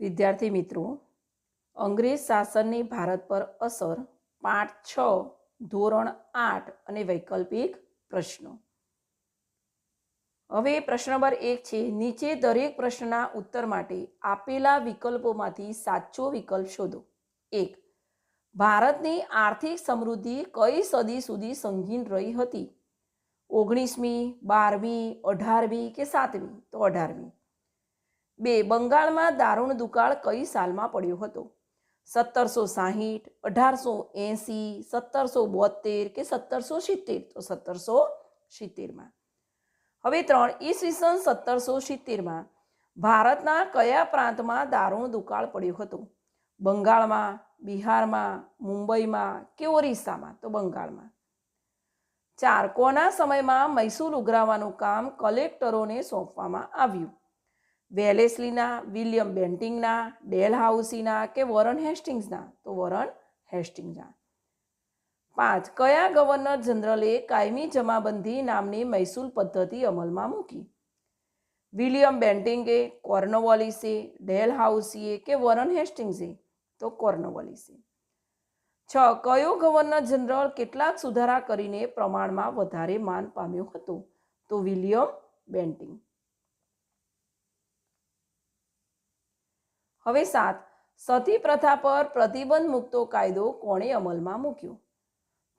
વિદ્યાર્થી મિત્રો, અંગ્રેજ શાસનની ભારત પર અસર, પાઠ છ, ધોરણ આઠ અને વૈકલ્પિક પ્રશ્નો. હવે પ્રશ્ન નંબર એક છે, નીચે દરેક પ્રશ્નના ઉત્તર માટે આપેલા વિકલ્પોમાંથી સાચો વિકલ્પ શોધો. એક, ભારતની આર્થિક સમૃદ્ધિ કઈ સદી સુધી સંગીન રહી હતી? ઓગણીસમી, બારમી, અઢારમી કે સાતમી? તો અઢારમી. બે બંગાળમાં દારૂણ દુકાળ કઈ સાલમાં પડ્યો હતો? સત્તરસો સાહીઠ, અઢારસો એંસી, સત્તરસો બોતેર કે સત્તરસો સિત્તેર? તો સત્તરસો સિત્તેરમાં. હવે ત્રણ ઈસવીસન સત્તરસો સિત્તેરમાં ભારતના કયા પ્રાંતમાં દારૂણ દુકાળ પડ્યો હતો? બંગાળમાં, બિહારમાં, મુંબઈમાં કે ઓરિસ્સામાં? તો બંગાળમાં. ચાર કોના સમયમાં મૈસૂર ઉઘરાવવાનું કામ કલેક્ટરોને સોંપવામાં આવ્યું? વેલેસ્લીના, વિલિયમ બેન્ટિંગના, ડેલ હાઉસીના કે વોરન હેસ્ટિંગ્સના? તો વોરન હેસ્ટિંગ્સના. પાંચ, કયા ગવર્નર જનરલે કાયમી જમાબંધી નામની મહેસૂલ પદ્ધતિ અમલમાં મૂકી? વિલિયમ બેન્ટિંગે કોર્નોવોલિસે, ડેલ હાઉસીએ કે વોરન હેસ્ટિંગ્સે? તો કોર્નોવોલિસે. છ, કયો ગવર્નર જનરલ કેટલાક સુધારા કરીને પ્રમાણમાં વધારે માન પામ્યો હતો? તો વિલિયમ બેન્ટિંગ. હવે સાત. સતી પ્રથા પર પ્રતિબંધ મૂકતો કાયદો કોણે અમલમાં મૂક્યો?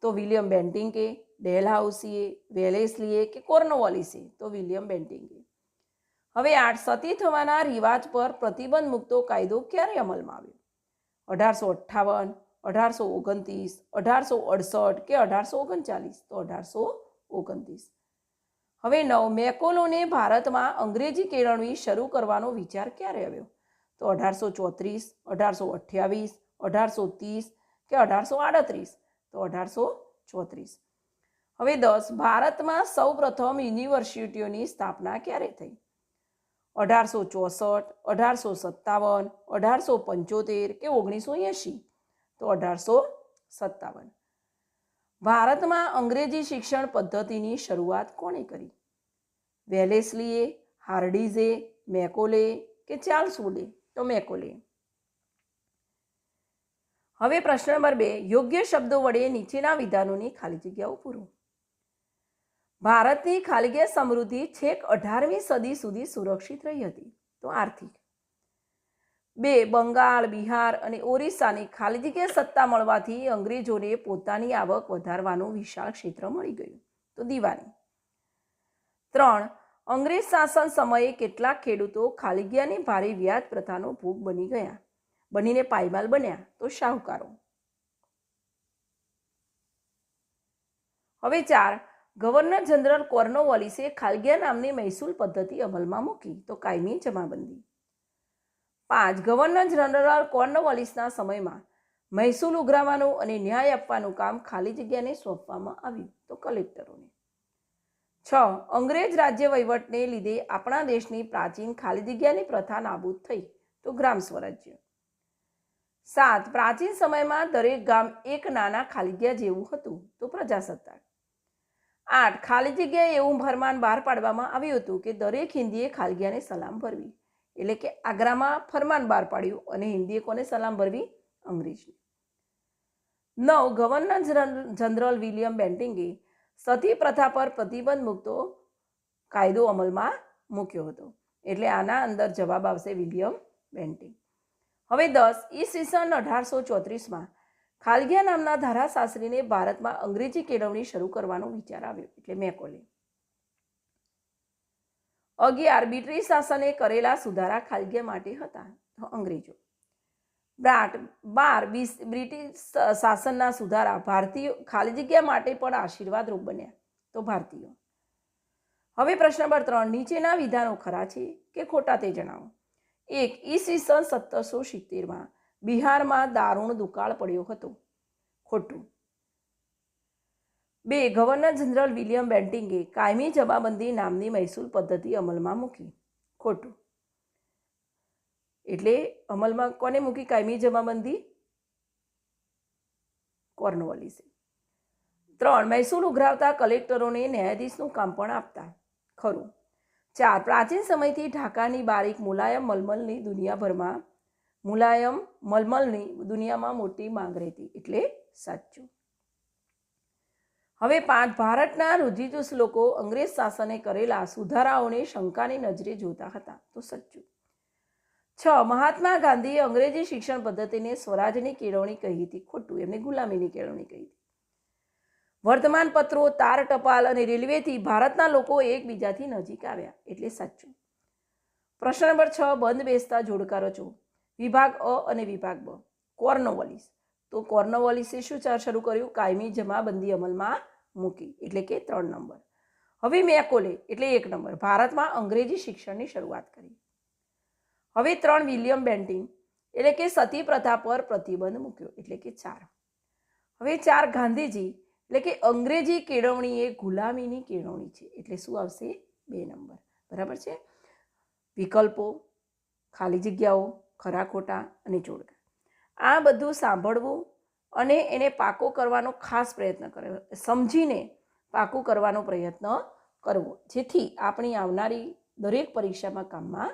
તો વિલિયમ બેન્ટિંગે ડેલહાઉસીએ વેલેસલીએ કે કોર્નવોલિસે? તો વિલિયમ બેન્ટિંગે હવે આઠ. સતી થવાના રિવાજ પર પ્રતિબંધ મૂકતો કાયદો ક્યારે અમલમાં આવ્યો? અઢારસો અઠ્ઠાવન, અઢારસો ઓગણત્રીસ, અઢારસો અડસઠ કે અઢારસો ઓગણચાલીસ? તો અઢારસો ઓગણત્રીસ. હવે નવ. મેકોલોને ભારતમાં અંગ્રેજી કેળવણી શરૂ કરવાનો વિચાર ક્યારે આવ્યો? તો અઢારસો ચોત્રીસ, અઢારસો અઠ્યાવીસ, અઢારસો ત્રીસ કે અઢારસો આડત્રીસ? તો અઢારસો ચોત્રીસ. હવે દસ, ભારતમાં સૌપ્રથમ યુનિવર્સિટીઓની સ્થાપના ક્યારે થઈ? અઢારસો ચોસઠ, અઢારસો સત્તાવન, અઢારસો પંચોતેર કે ઓગણીસો એંશી? તો અઢારસો સત્તાવન. ભારતમાં અંગ્રેજી શિક્ષણ પદ્ધતિની શરૂઆત કોણે કરી? વેલેસ્લીએ, હાર્ડીઝે, મેકોલે કે ચાર્લ્સ વુડે? તો મેકુલી હવે પ્રશ્ન નંબર બે, યોગ્ય શબ્દો વડે નીચેના વિધાનોની ખાલી જગ્યાઓ પૂરો. ભારતની ખાલી સમૃદ્ધિ છેક અઢારમી સદી સુધી સુરક્ષિત રહી હતી. તો આર્થિક. બે, બંગાળ, બિહાર અને ઓરિસ્સાની ખાલી જગ્યાએ સત્તા મળવાથી અંગ્રેજોને પોતાની આવક વધારવાનું વિશાળ ક્ષેત્ર મળી ગયું. તો દિવાની ત્રણ અંગ્રેજ શાસન સમયે કેટલાક ખેડૂતો ખાલગીયાની ભારે વ્યાજ પ્રથાનો ભોગ બની ગયા. બનીને પાયમાલ બન્યા તો શાહુકારો. હવે ચાર, ગવર્નર જનરલ કોર્નોવોલિસે ખાલગિયા નામની મહેસૂલ પદ્ધતિ અમલમાં મૂકી તો કાયમી જમાબંધી. પાંચ, ગવર્નર જનરલ કોર્નોવોલિસના સમયમાં મહેસૂલ ઉઘરાવવાનું અને ન્યાય આપવાનું કામ ખાલી જગ્યાને સોંપવામાં આવ્યું તો કલેક્ટરોને. છ. અંગ્રેજ રાજ્ય વહીવટને લીધે આપણા દેશની પ્રાચીન ખાલી જગ્યાની પ્રથા નાબૂદ થઈ તો ગ્રામ સ્વરાજ્ય. સાત. પ્રાચીન સમયમાં દરેક ગામ એક નાના ખાલીગ્યા જેવું હતું તો પ્રજાસત્તાક. આઠ. ખાલી જગ્યાએ એવું ફરમાન બહાર પાડવામાં આવ્યું હતું કે દરેક હિન્દીએ ખાલગિયાને સલામ ભરવી. એટલે કે આગ્રામાં ફરમાન બહાર પાડ્યું અને હિન્દીએ કોને સલામ ભરવી? અંગ્રેજને. નવ. ગવર્નર જનરલ વિલિયમ બેન્ટિંગે સતી પ્રથા પર પ્રતિબંધ મૂકતો કાયદો અમલમાં મૂક્યો હતો. એટલે આના અંદર જવાબ આવશે વિલિયમ બેન્ટિંગ. હવે દસ ઈસવીસન અઢારસો ચોત્રીસમાં ખાલગિયા નામના ધારાશાસ્ત્રીને ભારતમાં અંગ્રેજી કેળવણી શરૂ કરવાનો વિચાર આવ્યો, એટલે મેકોલે. અગિયાર, બ્રિટિશ શાસને કરેલા સુધારા ખાલગિયા માટે હતા અંગ્રેજો. બ્રાટ બાર બીસ બ્રિટિશ શાસનના સુધારા ભારતીય ખાલી જગ્યા માટે પણ આશીર્વાદરૂપ બન્યા તો ભારતીયો. હવે પ્રશ્ન નંબર ત્રણ, નીચેના વિધાનો ખરા છે કે ખોટા તે જણાવો? એક ઈસવીસન સત્તરસો સિત્તેરમાં બિહારમાં દારૂણ દુકાળ પડ્યો હતો. ખોટું. બે, ગવર્નર જનરલ વિલિયમ બેન્ટિંગે કાયમી જમાબંધી નામની મહેસૂલ પદ્ધતિ અમલમાં મૂકી. ખોટું. એટલે અમલમાં કોને મૂકી કાયમી જમાબંધી? કોર્નવોલિસે. ત્રણ મહેસૂલ ઉઘરાવતા કલેક્ટરોને ન્યાયાધીશનું કામ પણ આપતા. ખરું. ચાર, પ્રાચીન સમયથી ઢાકાની બારીક મુલાયમ મલમલની દુનિયાભરમાં મુલાયમ મલમલની દુનિયામાં મોટી માંગ રહેતી, એટલે સાચું. હવે પાંચ, ભારતના રૂઢિચુસ્ત લોકો અંગ્રેજ શાસને કરેલા સુધારાઓને શંકાની નજરે જોતા હતા, તો સચ્ચું છ, મહાત્મા ગાંધીએ અંગ્રેજી શિક્ષણ પદ્ધતિને સ્વરાજની કેળવણી કહી હતી. ખોટું, એમને ગુલામીની કેળવણી કહી હતી. વર્તમાન પત્રો, તાર ટપાલ અને રેલવેથી ભારતના લોકો એકબીજાથી નજીક આવ્યા. એટલે સાચું. પ્રશ્ન નંબર છ, બંધ બેસતા જોડકારો છો. વિભાગ અ અને વિભાગ બ. કોર્નોવોલિસ. તો કોર્નોવોલિસે શું ચાર શરૂ કર્યું? કાયમી જમાબંધી અમલમાં મૂકી. એટલે કે ત્રણ નંબર. હવે મેકોલે, એટલે એક નંબર. ભારતમાં અંગ્રેજી શિક્ષણની શરૂઆત કરી. હવે ત્રણ વિલિયમ બેન્ટિંગ એટલે કે સતી પ્રથા પર પ્રતિબંધ મૂક્યો, એટલે કે ચાર. હવે ચાર ગાંધીજી, એટલે કે અંગ્રેજી કેળવણી એ ગુલામીની કેળવણી છે, એટલે શું આવશે? બે નંબર. બરાબર છે? વિકલ્પો, ખાલી જગ્યાઓ, ખરા ખોટા અને જોડકા. આ બધું સાંભળવું અને એને પાકો કરવાનો ખાસ પ્રયત્ન કર્યો સમજીને પાકું કરવાનો પ્રયત્ન કરવો, જેથી આપણી આવનારી દરેક પરીક્ષામાં કામમાં